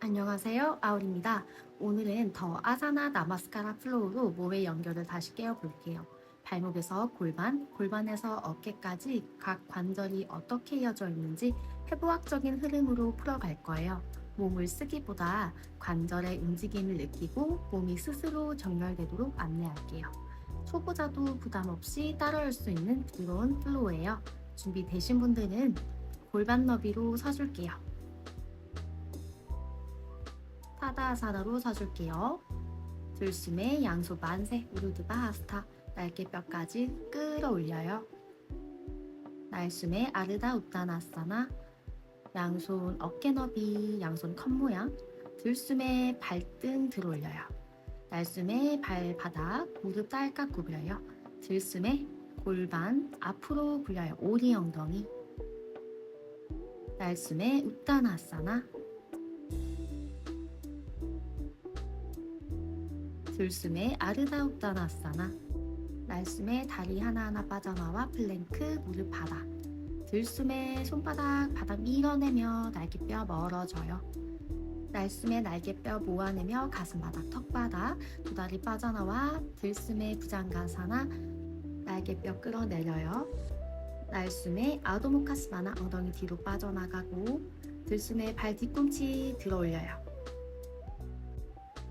안녕하세요. 아울입니다. 오늘은 더 아사나 나마스카라 플로우로 몸의 연결을 다시 깨워볼게요. 발목에서 골반, 골반에서 어깨까지 각 관절이 어떻게 이어져 있는지 해부학적인 흐름으로 풀어갈 거예요. 몸을 쓰기보다 관절의 움직임을 느끼고 몸이 스스로 정렬되도록 안내할게요. 초보자도 부담 없이 따라올 수 있는 부드러운 플로우예요. 준비되신 분들은 골반 너비로 서줄게요. 타다아사나로 서줄게요. 들숨에 양손 만세 우르드바 하스타 날개뼈까지 끌어올려요. 날숨에 아르다 웃다나사나 양손 어깨 너비 양손 컵 모양 들숨에 발등 들어올려요. 날숨에 발바닥 무릎 딸깍 구부려요. 들숨에 골반 앞으로 굴려요. 오리 엉덩이 날숨에 웃다나사나 들숨에 아르다웃다나사나 날숨에 다리 하나하나 빠져나와 플랭크 무릎 바닥 들숨에 손바닥 바닥 밀어내며 날개뼈 멀어져요. 날숨에 날개뼈 모아내며 가슴바닥 턱바닥 두 다리 빠져나와 들숨에 부장가사나 날개뼈 끌어내려요. 날숨에 아도모카스바나 엉덩이 뒤로 빠져나가고 들숨에 발 뒤꿈치 들어올려요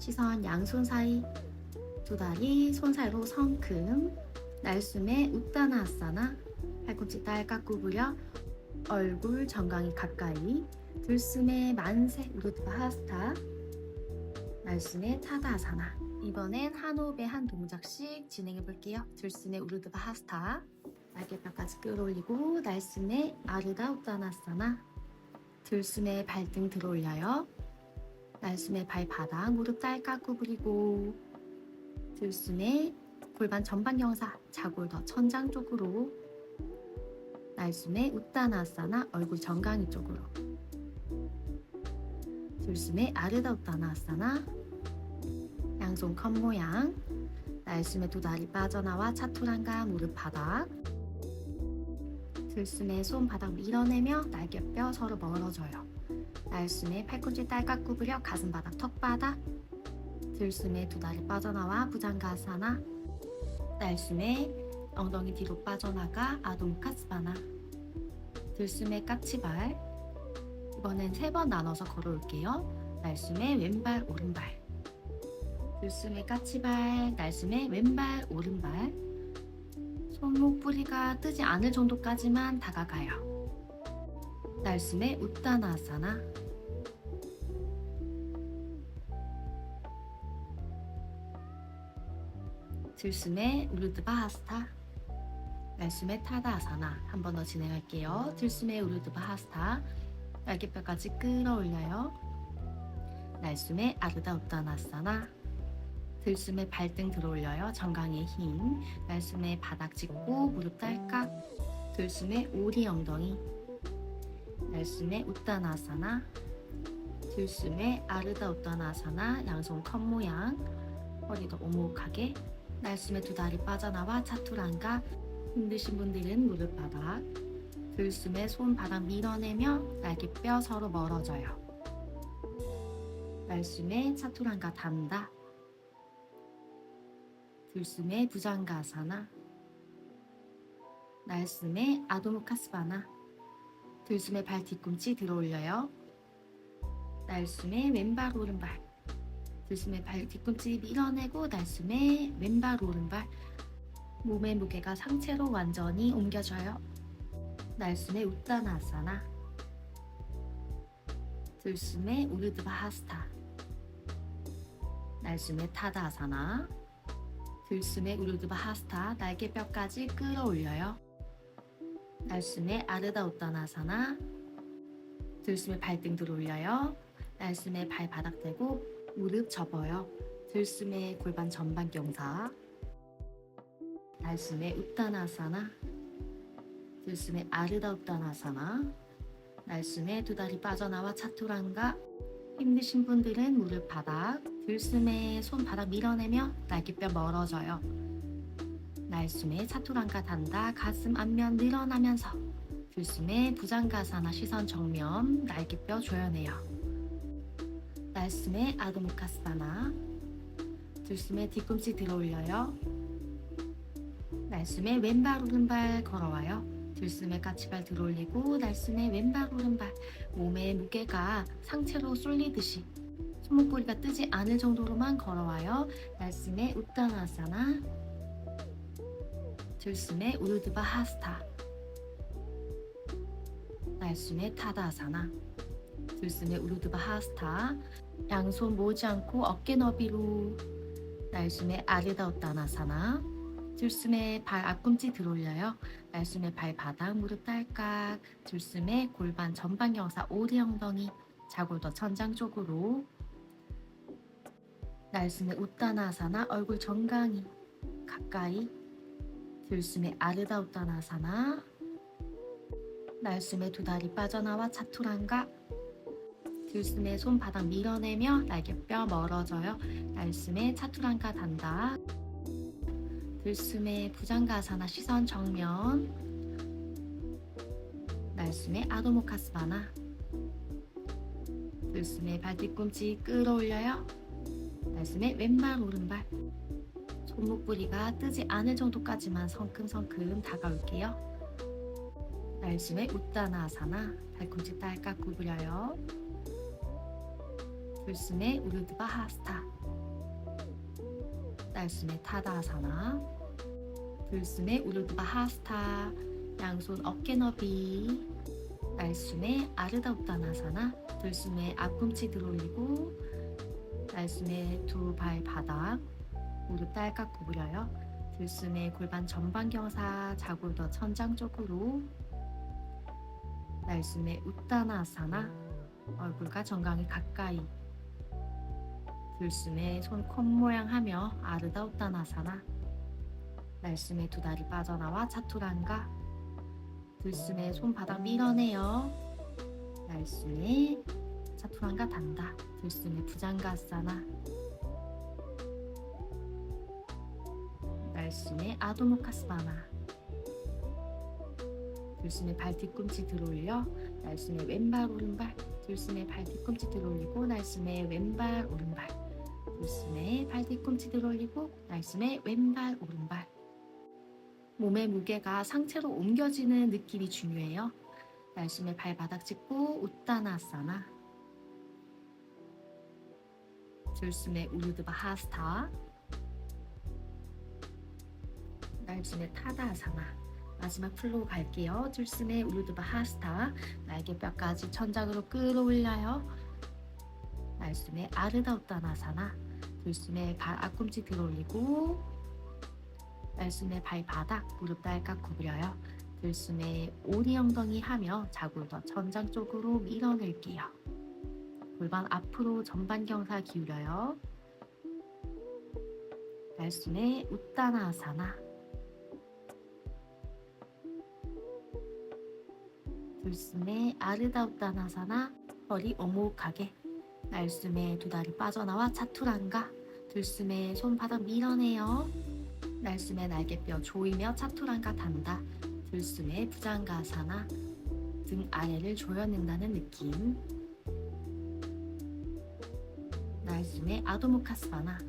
시선 양손 사이 두 다리 손 사이로 성큼 날숨에 웃다나아사나 팔꿈치 딸깍 구부려 얼굴 정강이 가까이 들숨에 만세 우르드바 하스타 날숨에 타다아사나. 이번엔 한 호흡에 한 동작씩 진행해 볼게요. 들숨에 우르드바 하스타. 날개뼈까지 끌어올리고 날숨에 아르다 웃다나아사나 들숨에 발등 들어올려요 날숨에 발바닥 무릎 딸깍 구부리고 들숨에 골반 전방 경사 자골 더 천장 쪽으로 날숨에 웃다나아사나 얼굴 정강이 쪽으로 들숨에 아르다 웃다나아사나 양손 컵 모양 날숨에 두 다리 빠져나와 차투란가 무릎 바닥 들숨에 손 바닥 밀어내며 날개뼈 서로 멀어져요 날숨에 팔꿈치 딸깍 구부려 가슴바닥 턱바닥 들숨에 두 다리 빠져나와 부장가사나. 날숨에 엉덩이 뒤로 빠져나가 아동카스바나. 들숨에 까치발. 이번엔 세 번 나눠서 걸어올게요. 날숨에 왼발 오른발. 들숨에 까치발 날숨에 왼발 오른발. 손목 뿌리가 뜨지 않을 정도까지만 다가가요 날숨에 웃다나아사나. 들숨에 우르드바하스타. 날숨에 타다아사나. 한 번 더 진행할게요. 들숨에 우르드바하스타. 날개뼈까지 끌어올려요. 날숨에 아르다 웃다나아사나. 들숨에 발등 들어올려요. 정강의 힘. 날숨에 바닥 짚고 무릎 딸깍. 들숨에 오리 엉덩이 날숨에 웃다나사나 들숨에 아르다 웃다나사나 양손 컵 모양 허리도 오목하게 날숨에 두 다리 빠져나와 차투란가 힘드신 분들은 무릎 바닥 들숨에 손 바닥 밀어내며 날개뼈 서로 멀어져요. 날숨에 차투란가 단다 들숨에 부장가사나 날숨에 아도모카스바나 들숨에 발 뒤꿈치 들어 올려요. 날숨에 왼발 오른발. 들숨에 발 뒤꿈치 밀어내고 날숨에 왼발 오른발. 몸의 무게가 상체로 완전히 옮겨져요. 날숨에 웃다나아사나. 들숨에 우르드바 하스타. 날숨에 타다아사나. 들숨에 우르드바 하스타 날개뼈까지 끌어올려요. 날숨에 아르다 웃다나사나 들숨에 발등 들어올려요. 날숨에 발바닥 대고 무릎 접어요. 들숨에 골반 전방 경사. 날숨에 웃다나사나 들숨에 아르다 웃다나사나 날숨에 두 다리 빠져나와 차투란가. 힘드신 분들은 무릎 바닥 들숨에 손 바닥 밀어내며 날개뼈 멀어져요 날숨에 차투란가 단다 가슴 앞면 늘어나면서 들숨에 부장가사나 시선 정면 날개뼈 조여내요. 날숨에 아드모카스바나 들숨에 뒤꿈치 들어올려요. 날숨에 왼발 오른발 걸어와요. 들숨에 까치발 들어올리고 날숨에 왼발 오른발 몸의 무게가 상체로 쏠리듯이 손목부리가 뜨지 않을 정도로만 걸어와요. 날숨에 우타나사나 들숨에 우르드바 하스타. 날숨에 타다아사나. 들숨에 우르드바 하스타. 양손 모지 않고 어깨 너비로. 날숨에 아르다우타나사나. 들숨에 발 앞꿈치 들어올려요. 날숨에 발 바닥 무릎 딸깍. 들숨에 골반 전방 경사 오리 엉덩이. 자골더 천장 쪽으로. 날숨에 우타나사나 얼굴 정강이. 가까이 들숨에 아르다우타나사나 날숨에 두 다리 빠져나와 차투란가 들숨에 손바닥 밀어내며 날개뼈 멀어져요. 날숨에 차투란가 단다. 들숨에 부장가사나 시선 정면 날숨에 아도모카스바나 들숨에 발 뒤꿈치 끌어올려요. 날숨에 왼발 오른발 손목부리가 뜨지 않을 정도까지만 성큼성큼 다가올게요. 날숨에 우따나아사나 발꿈치 딸깍 구부려요. 들숨에 우르드바 하스타 날숨에 타다 아사나 들숨에 우르드바 하스타 양손 어깨 너비 날숨에 아르다 우따나사나 들숨에 앞꿈치 들어올리고 날숨에 두 발 바닥 무릎 딸깍 구부려요. 들숨에 골반 전방 경사 자골 더 천장 쪽으로. 날숨에 우따나아사나 얼굴과 정강이 가까이. 들숨에 손 콧 모양 하며 아르다 우따나사나. 날숨에 두 다리 빠져나와 차투란가. 들숨에 손바닥 밀어내요. 날숨에 차투란가 단다. 들숨에 부장가사나 날숨에 아도모카스바나 들숨에 발 뒤꿈치 들어올려 날숨에 왼발 오른발 들숨에 발 뒤꿈치 들어올리고 날숨에 왼발 오른발 들숨에 발 뒤꿈치 들어올리고 날숨에 왼발 오른발. 몸의 무게가 상체로 옮겨지는 느낌이 중요해요. 날숨에 발바닥 짚고 우따나사나. 들숨에 우르드바 하스타 날숨에 타다아사나 마지막 플로우 갈게요. 들숨에 우르드바 하스타 날개뼈까지 천장으로 끌어올려요. 날숨에 아르다우따나사나 들숨에 발 앞꿈치 들어올리고 날숨에 발바닥 무릎 딸깍 구부려요. 들숨에 오리 엉덩이 하며 자골더 천장 쪽으로 밀어낼게요. 골반 앞으로 전반 경사 기울여요. 날숨에 우따나아사나 들숨에 아르다우따나사나 허리 오목하게 날숨에 두 다리 빠져나와 차투란가? 들숨에 손바닥 밀어내요. 날숨에 날개뼈 조이며 차투란가 단다. 들숨에 부장가사나 등 아래를 조여낸다는 느낌. 날숨에 아도모카스바나.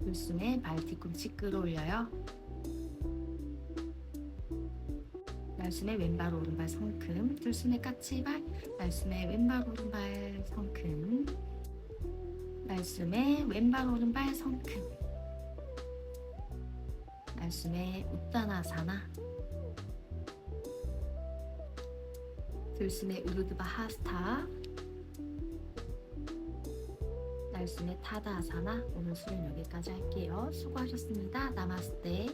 들숨에 발 뒤꿈치 끌어올려요 날숨에 왼발 오른발 성큼 들숨에 까치발 날숨에 왼발 오른발 성큼 날숨에 왼발 오른발 성큼 날숨에 우따나사나 들숨에 우르드바 하스타 날숨에 타다아사나. 오늘 수련 여기까지 할게요. 수고하셨습니다. 나마스테